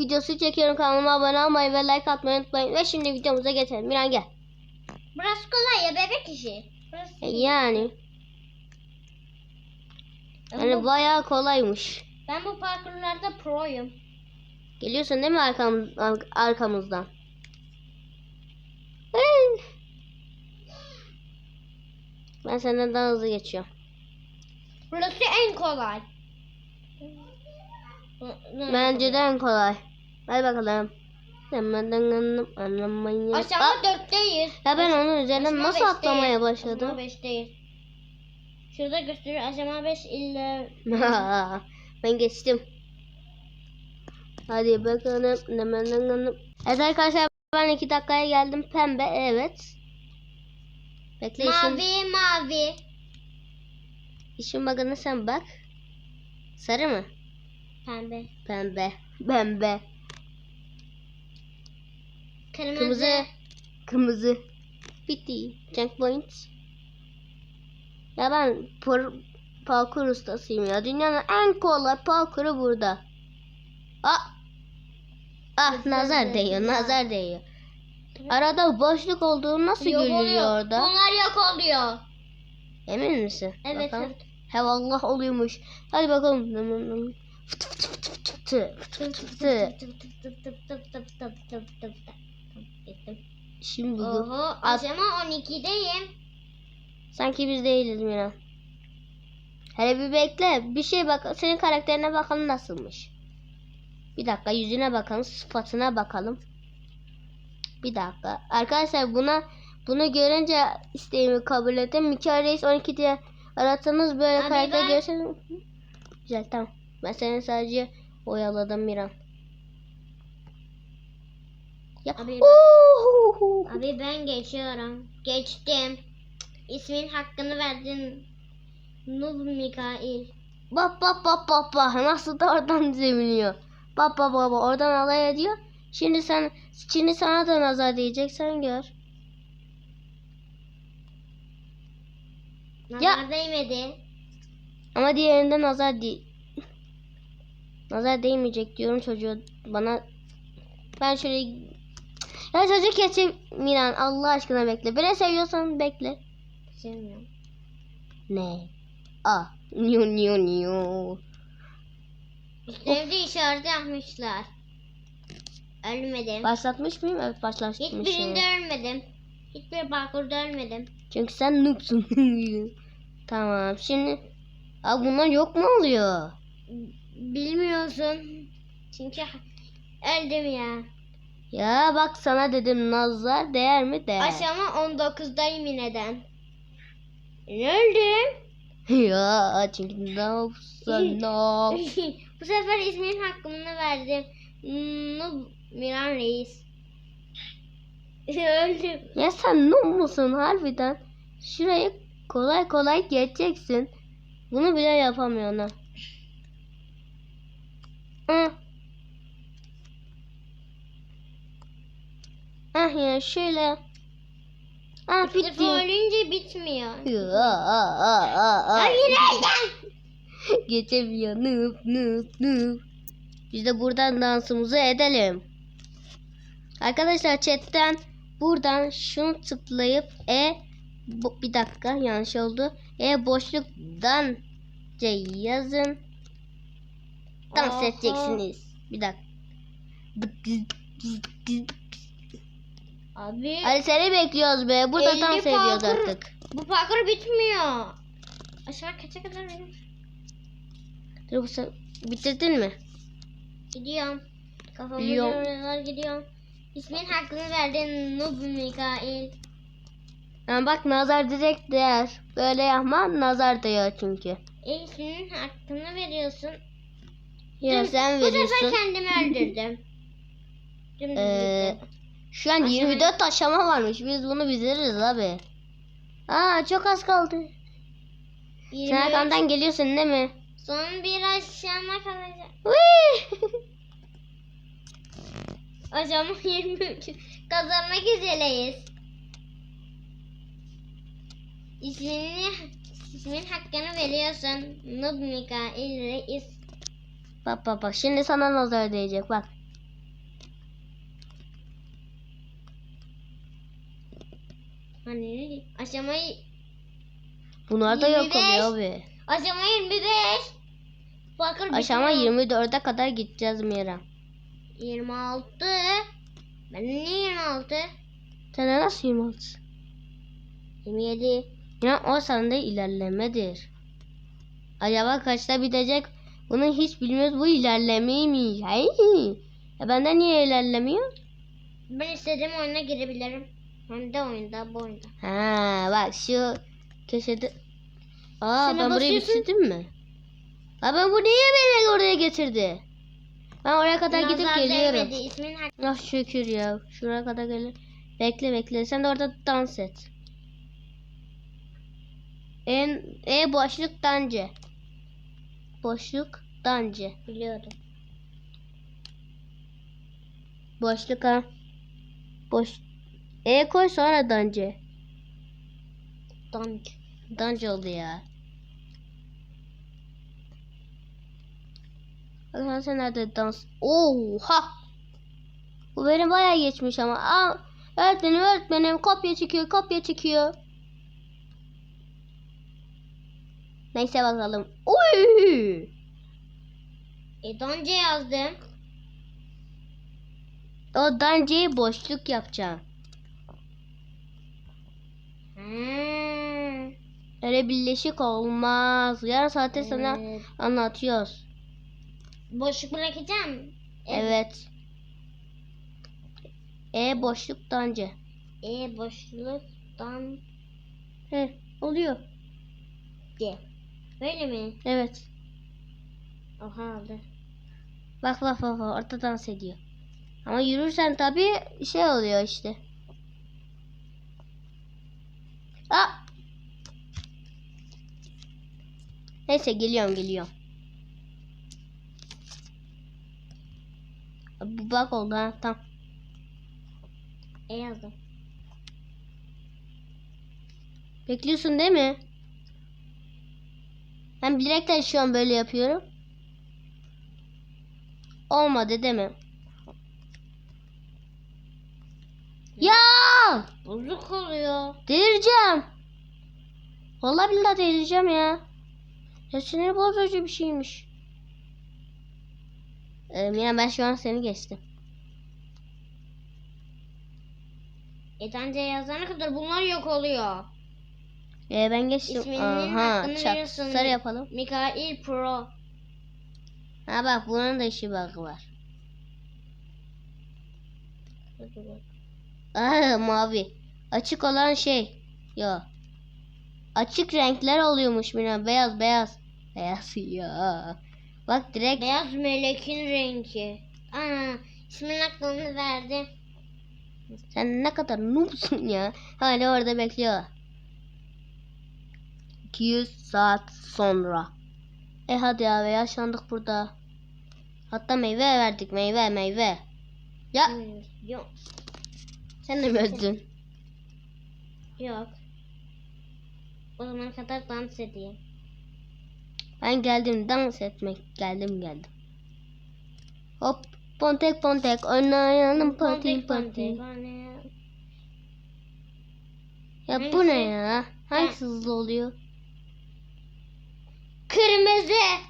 videosu çekiyorum. Kanalıma abone olmayı ve like atmayı unutmayın. Ve şimdi videomuza geçelim. Miran gel. Burası kolay ya bebek işi. Burası E, Yani. ben, Yani bu, bayağı kolaymış. ben bu parkurlarda proyum. Geliyorsun değil mi arkam, ar- arkamızdan? Ben senden daha hızlı geçiyorum. Burası en kolay. Bence de en kolay. Hadi bakalım. Aşama dörtteyiz. Ya ben onun üzerinden Aşama nasıl beşteyiz. atlamaya Aşama başladım? beşteyiz. Şurada gösteriyor aşama beş illa ben geçtim. Hadi bakalım. Evet arkadaşlar ben iki dakikaya geldim. Pembe evet. Bekle mavi mavi. işin bakını sen bak. Sarı mı? Pembe. Pembe. Pembe. Kırmızı. Kırmızı. Kırmızı. Bitti. Checkpoint. Ya ben par parkur ustasıyım ya. Dünyanın en kolay parkuru burada. Ah. Ah Nazar değiyor. Nazar değiyor. Arada boşluk olduğu nasıl Yok görülüyor oluyor. orada? Bunlar yok oluyor. Emin misin? Evet. Bakalım. evet. He vallahi oluyormuş. Hadi bakalım. Fıtı fıtı fıtı fıtı fıtı. Fıtı fıtı fıtı. Tıp tıp tıp tıp tıp tıp Gittim. Şimdi. Oho At- aşama 12'deyim. Sanki biz değiliz Miran. Hele bir bekle. Bir şey bak. Senin karakterine bakalım nasılmış. Bir dakika yüzüne bakalım. Sıfatına bakalım. Bir dakika. Arkadaşlar buna bunu görünce isteğimi kabul ettim. Mikael Reis 12 diye aratsanız böyle Abi karakter ben- görürseniz. Güzel tamam. Ben seni sadece oyaladım Miran. Ya. Abi ben-! Abi ben geçiyorum. Geçtim. İsmin hakkını verdin. Nub Mikail. Bak bak bak bak bak nasıl da oradan seviniyor. Bak bak bak bak, oradan alay ediyor. Şimdi sen şimdi sana da nazar diyecek sen gör. Nazar değmedi. Ama diğerinde nazar değil. Nazar değmeyecek diyorum çocuğu bana. Ben şöyle ya çocuk geçip Miran Allah aşkına bekle. Beni seviyorsan bekle. Sevmiyorum. Ne? Ah. Niyo niyo niyo. Sevdi işareti yapmışlar. Ölmedim. Başlatmış mıyım? Evet başlatmışım. Hiçbirinde ölmedim. Hiçbir parkurda ölmedim. Çünkü sen noobsun. tamam şimdi. Aa bunlar yok mu oluyor? Bilmiyorsun. Çünkü öldüm ya. Ya bak sana dedim nazar değer mi değer. Aşama 19'dayım yineden. Öldüm. ya çünkü noobsun noob. Bu sefer ismin hakkını verdim. Nub Miran Reis. Öldüm. ya sen noob musun harbiden? Şurayı kolay kolay geçeceksin. Bunu bile yapamıyorsun ha. Hı. Ah ya şöyle. Ah Bir defa bitti. ölünce bitmiyor. Öldüm. Geçemiyor. Noob noob noob. Biz de buradan dansımızı edelim. Arkadaşlar chatten buradan şunu tıklayıp e bir dakika yanlış oldu. E boşluktan C yazın. Dans Aha. edeceksiniz. Bir dakika. Abi Hadi seni bekliyoruz be. Burada 50 dans ediyoruz parkur- artık. bu parkur bitmiyor. Aşağı kaça kadar benim? Dur bitirdin mi? Gidiyorum. Biliyorum. yoruyorlar gidiyorum. İsmin hakkını verdin Nub Mikail. Yani bak nazar direkt değer. Böyle yapma nazar değiyor çünkü. E isminin hakkını veriyorsun. Ya Dün- sen Bu sefer veriyorsun. kendimi öldürdüm. Dümdüz Ee. Şu an Aşağı- 24 aşama varmış. Biz bunu bitiririz abi. Aa çok az kaldı. Sen 23. arkamdan geliyorsun değil mi? Son bir aşama kalacak. Aşama 23. Kazanmak üzereyiz. İsmini, ismin hakkını veriyorsun. Nub Mikail Reis. bak bak bak şimdi sana nazar değecek bak. Hani aşamayı Bunlar da yok 25. oluyor abi. aşama 25. Bakır Aşama bitiyor. 24'e kadar gideceğiz Mira. 26. Ben niye 26? Sen nasıl 26? 27. Ya o sende ilerlemedir. Acaba kaçta bitecek? Bunu hiç bilmiyoruz. Bu ilerlemeymiş. Hey. Ya benden niye ilerlemiyor? Ben istediğim oyuna girebilirim. Hem de oyunda bu oyunda. Ha bak şu köşede. Aa Şuna ben burayı bitirdim mi? Ha ben bu niye beni oraya getirdi? Ben oraya kadar gidip Nazar geliyorum. değmedi, İsmin Ah şükür ya. Şuraya kadar gelir. Bekle bekle. Sen de orada dans et. En e boşluk dance. Boşluk dance. biliyorum. Boşluk ha. Boş. E koy sonra dance. Dank. Dance oldu ya. Bakalım sen nerede dans? Oha! Bu benim bayağı geçmiş ama. Aa, öğretmenim öğretmenim kopya çekiyor kopya çekiyor. Neyse bakalım. Oy! E Donca yazdım. O danceyi boşluk yapacağım. Hmm. Öyle birleşik olmaz. Yarın saatte sana Evet. anlatıyoruz. Boşluk bırakacağım. Evet. E boşluk dance. E boşluktan He, oluyor. C. Böyle mi? Evet. Oha. Bak bak bak bak orada dans ediyor. Ama yürürsen tabii şey oluyor işte. Aa! Neyse geliyorum geliyorum. Bu bak oldu ha tam. E yazdım. Bekliyorsun değil mi? Ben bilerekten şu an böyle yapıyorum. Olmadı değil mi? Ya! Bozuk oluyor. Delireceğim. Vallahi billahi delireceğim ya. Ya sinir bozucu bir şeymiş. Ee, Mira ben şu an seni geçtim. E Donca yazana kadar bunlar yok oluyor. Ee, ben geçtim. İsminin Aha, hakkını çak. veriyorsun. Sarı yapalım. Mikail Pro. Ha bak bunun da işi bug'ı var. Aa, mavi. Açık olan şey. Yo. Açık renkler oluyormuş Mira. Beyaz beyaz. Beyaz ya. Bak direkt Beyaz melekin rengi. Ana ismin aklını verdi. sen ne kadar noobsun ya. Hala orada bekliyor. 200 saat sonra. E hadi abi yaşlandık burada. Hatta meyve verdik meyve meyve. Ya Hmm, Yok. sen de mi öldün? Yok. O zaman kadar dans edeyim. Ben geldim dans etmek geldim geldim. Hop pontek pontek oynayalım patil patil. Ya bu ne ya? Hangisi hızlı oluyor? Kırmızı.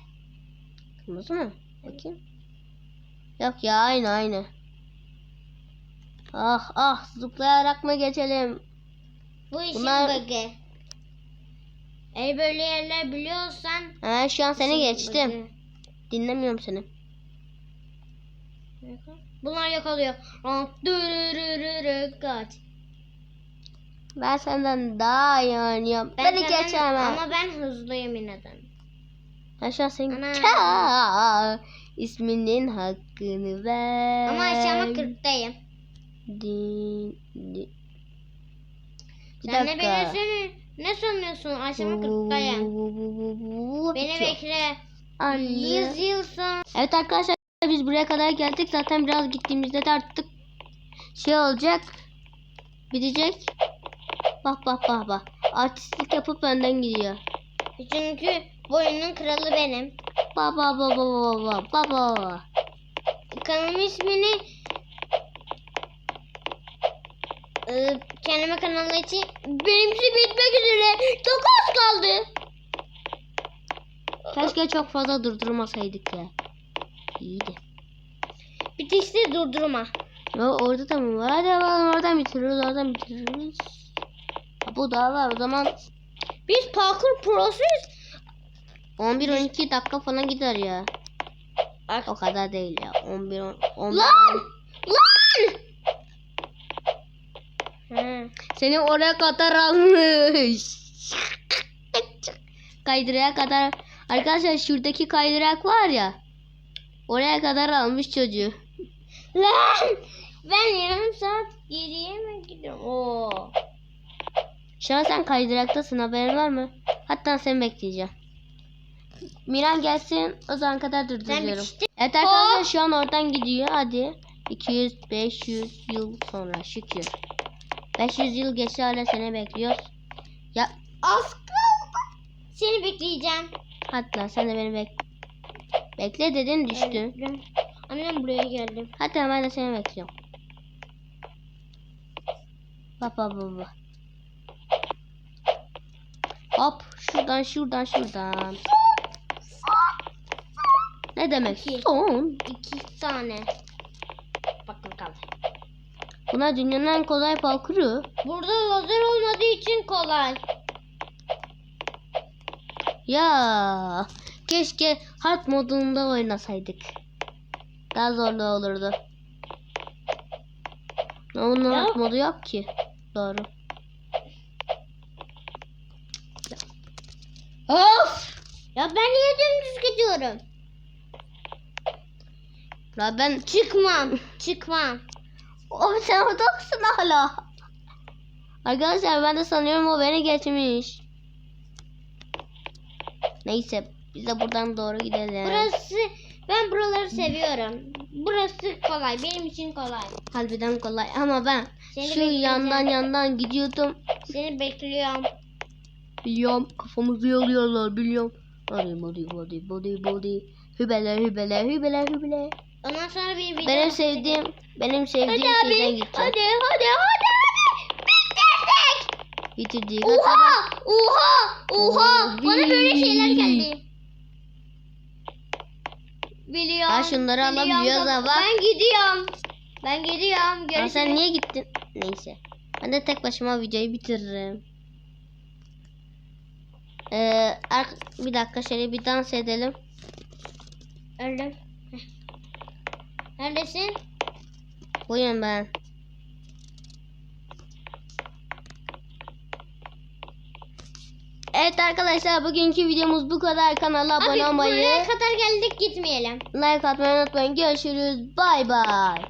Kırmızı mı? Bakayım. Yok ya aynı aynı. Ah ah zıplayarak mı geçelim? Bu işin Bunlar- bug'ı. Eğer böyle yerler biliyorsan Ha şu an seni geçtim. bug'ı. Dinlemiyorum seni. Bunlar. Dürürürürü kaç. Ben senden daha iyi oynuyorum. Ben Beni senden- geçemem. Ama ben hızlıyım yine de. Ben şu an senin Ana. Ka- isminin hakkını ver. Ama aşağıma 40'tayım. Din, din. Bir Sen ne dakika. biliyorsun? Ne sanıyorsun? Aşağıma 40'tayım. Beni bekle. Anne. 100 yıl sonra. Evet arkadaşlar biz buraya kadar geldik. Zaten biraz gittiğimizde de artık şey olacak. Bitecek. Bak bak bak bak. Artistlik yapıp önden gidiyor. Çünkü bu oyunun kralı benim. Baba baba baba baba baba. Kanalın ismini Kendime kanalım için benimki bitmek üzere. Çok az kaldı. Keşke çok fazla durdurmasaydık ya. İyiydi. Bitişte durdurma. Ya orada da mı var? Hadi bakalım oradan bitiririz, oradan bitiririz. Ha, Bu da var o zaman Biz parkur prosuyuz. 11-12 dakika falan gider ya. O kadar değil ya. 11 on- 11 Lan! Lan! Ha. Seni oraya kadar almış. Kaydırağa kadar. Arkadaşlar şuradaki kaydırak var ya. Oraya kadar almış çocuğu. Lan! Ben yarım saat geriye mi gidiyorum? Oo. Şu an sen kaydıraktasın haberin var mı? Hatta seni bekleyeceğim. Miran gelsin o zaman kadar durduruyorum. Evet arkadaşlar şu an oradan gidiyor hadi. 200 500 yıl sonra şükür. 500 yıl geçti hala seni bekliyoruz. Ya Az kaldı. Seni bekleyeceğim. hatta sen de beni bek bekle dedin düştün. Evet. Annem buraya geldim. Hatta ben de seni bekliyorum. Bak bak. Hop şuradan şuradan şuradan. Ne demek? İki. Son. İki tane. Buna dünyanın en kolay parkuru. Burada lazer olmadığı için kolay. Ya keşke hard modunda oynasaydık. Daha zorlu olurdu. Onun hard modu yok ki. Doğru. Of! Ya ben niye dümdüz gidiyorum? Ya ben Çıkmam. Çıkmam. O sen orada mısın hala? Arkadaşlar ben de sanıyorum o beni geçmiş. Neyse biz de buradan doğru gidelim. Burası ben buraları seviyorum. Burası kolay. Benim için kolay. Harbiden kolay ama ben Seni şu bekleyeceğim. yandan yandan gidiyordum. Seni bekliyorum. Biliyorum kafamızı yalıyorlar biliyorum. Hadi hadi hadi hadi hadi. Hübele hübele hübele hübele. Ondan sonra bir video Benim sevdiğim benim sevdiğim Hadi şeyden abi. gideceğim. Hadi hadi hadi hadi. Bitirdik. Bitirdiği kadar. Oha! Oha! Oha! Bana böyle şeyler geldi. Biliyorum. Ya şunları biliyorum. alabiliyoruz ama. Ben gidiyorum. Ben gidiyorum. Görüşürüz. sen niye gittin? Neyse. Ben de tek başıma videoyu bitiririm. Ee, bir dakika şöyle bir dans edelim. Öldüm. Neredesin? Buyurun ben. Evet arkadaşlar bugünkü videomuz bu kadar. Kanala abone Abi olmayı, buraya kadar geldik gitmeyelim. like atmayı unutmayın. Görüşürüz. Bay bay.